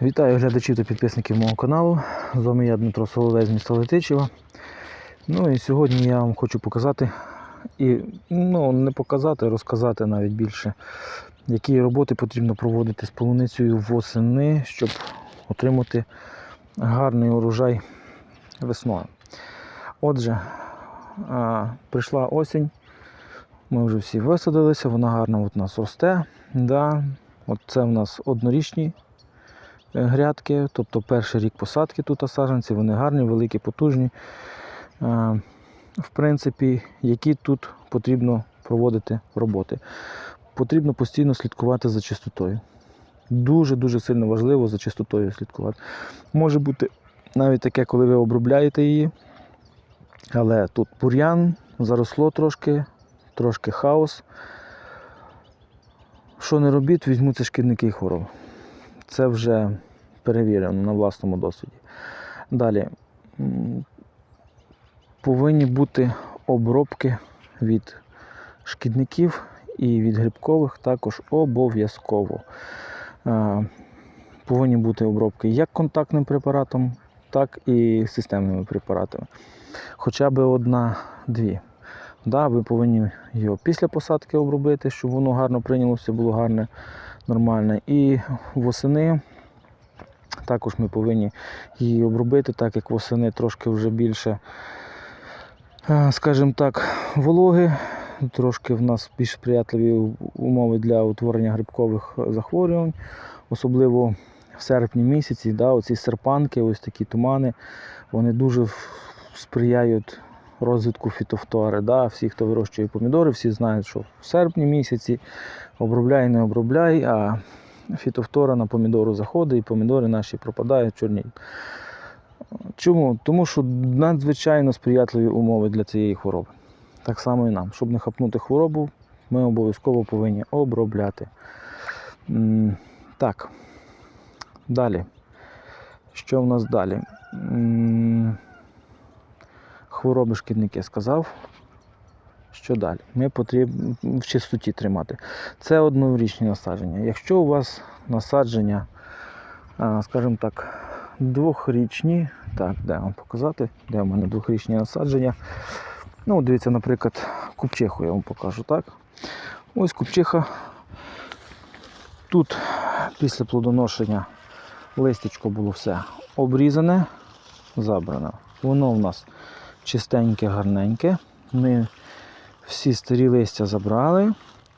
Вітаю глядачів та підписників мого каналу. З вами я Дмитро Соловей з міста Летичева. Ну і сьогодні я вам хочу показати і ну, не показати, а розказати навіть більше, які роботи потрібно проводити з полуницею восени, щоб отримати гарний урожай весною. Отже, прийшла осінь, ми вже всі висадилися, вона гарно от нас росте. Да. От це в нас однорічні грядки, тобто перший рік посадки тут саджанці, вони гарні, великі, потужні. Е, В принципі, які тут потрібно проводити роботи. Потрібно постійно слідкувати за чистотою. Дуже-дуже сильно важливо за чистотою слідкувати. Може бути навіть таке, коли ви обробляєте її, але тут бур'ян, заросло трошки, трошки хаос. Що не робіть, візьмуться шкідники і хвороби. Це вже перевірено на власному досвіді. Далі повинні бути обробки від шкідників і від грибкових також обов'язково. Е, Повинні бути обробки як контактним препаратом, так і системними препаратами. Хоча б одна-дві. Да, ви повинні його після посадки обробити, щоб воно гарно прийнялося, було гарне, нормальне. І восени також ми повинні її обробити, так як восени трошки вже більше, е, скажімо так, вологи. Трошки в нас більш сприятливі умови для утворення грибкових захворювань, особливо в серпні місяці, да, оці серпанки, ось такі тумани, вони дуже сприяють розвитку фітофтори. Да? Всі, хто вирощує помідори, всі знають, що в серпні місяці обробляй, не обробляй, а фітофтора на помідору заходить і помідори наші пропадають, чорніють. Чому? Тому що надзвичайно сприятливі умови для цієї хвороби. Так само і нам. Щоб не хапнути хворобу, ми обов'язково повинні обробляти. Так. Далі. Що в нас далі? Хвороби шкідники сказав. Що далі? Ми потрібно в чистоті тримати. Це однорічні насадження. Якщо у вас насадження, скажімо так, двохрічні, так, де вам показати, де в мене двохрічні насадження. Ну, дивіться, наприклад, купчиху я вам покажу, так? Ось купчиха. Тут після плодоношення листячко було все обрізане, забрано. Воно в нас чистеньке, гарненьке. Ми всі старі листя забрали,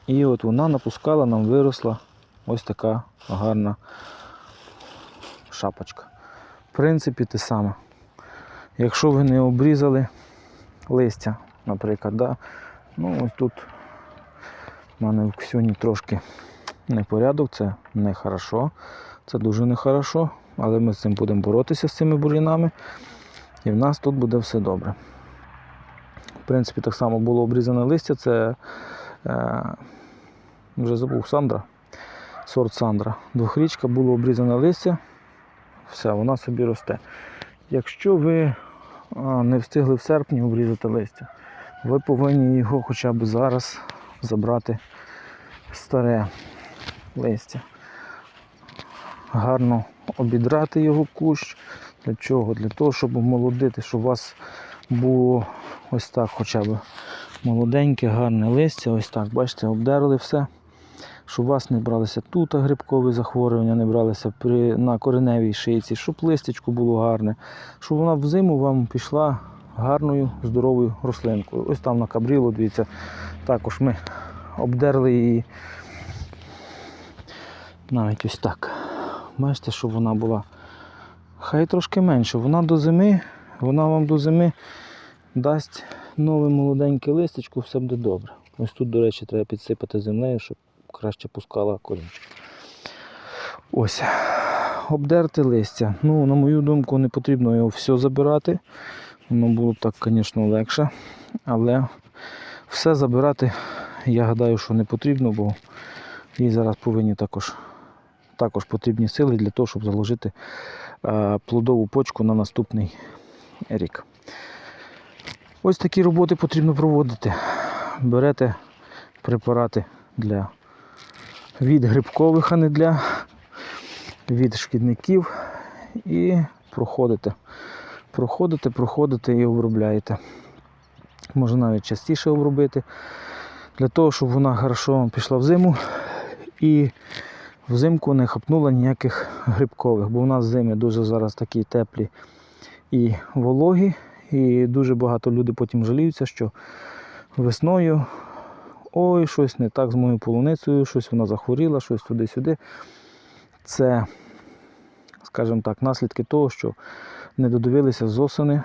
і от вона напускала, нам виросла ось така гарна шапочка. В принципі, те саме. Якщо ви не обрізали листя, наприклад, да, ну ось тут в мене в ксюні трошки непорядок, це не хорошо, це дуже нехорошо, але ми з цим будемо боротися з цими бур'янами, і в нас тут буде все добре. В принципі, так само було обрізане листя, це е, вже забув Сандра, сорт Сандра. Двохрічка було обрізане листя, все, вона собі росте. Якщо ви не встигли в серпні обрізати листя, ви повинні його хоча б зараз забрати старе листя. Гарно обідрати його кущ. Для чого? Для того, щоб омолодити, щоб у вас було ось так хоча б молоденьке, гарне листя. Ось так, бачите, обдерли все. Щоб у вас не бралися тут грибкові захворювання, не бралися при, на кореневій шийці, щоб листячко було гарне, щоб вона взиму вам пішла гарною, здоровою рослинкою. Ось там на кабрілу, дивіться, також ми обдерли її навіть ось так. Бачите, щоб вона була хай трошки менше. Вона до зими, вона вам до зими дасть нове молоденьке листечко, все буде добре. Ось тут, до речі, треба підсипати землею, щоб краще пускала корінчик. Ось. Обдерти листя. Ну, на мою думку, не потрібно його все забирати. Воно було б так, звісно, легше. Але все забирати, я гадаю, що не потрібно, бо їй зараз повинні також, також потрібні сили для того, щоб заложити е, плодову почку на наступний рік. Ось такі роботи потрібно проводити. Берете препарати для від грибкових, а не для від шкідників і проходите. Проходите, проходите і обробляєте. Може навіть частіше обробити, для того, щоб вона хорошо пішла в зиму і взимку не хапнула ніяких грибкових, бо у нас зими дуже зараз такі теплі і вологі, і дуже багато людей потім жаліються, що весною ой, щось не так з моєю полуницею, щось вона захворіла, щось туди-сюди. Це, скажімо так, наслідки того, що не додивилися з осени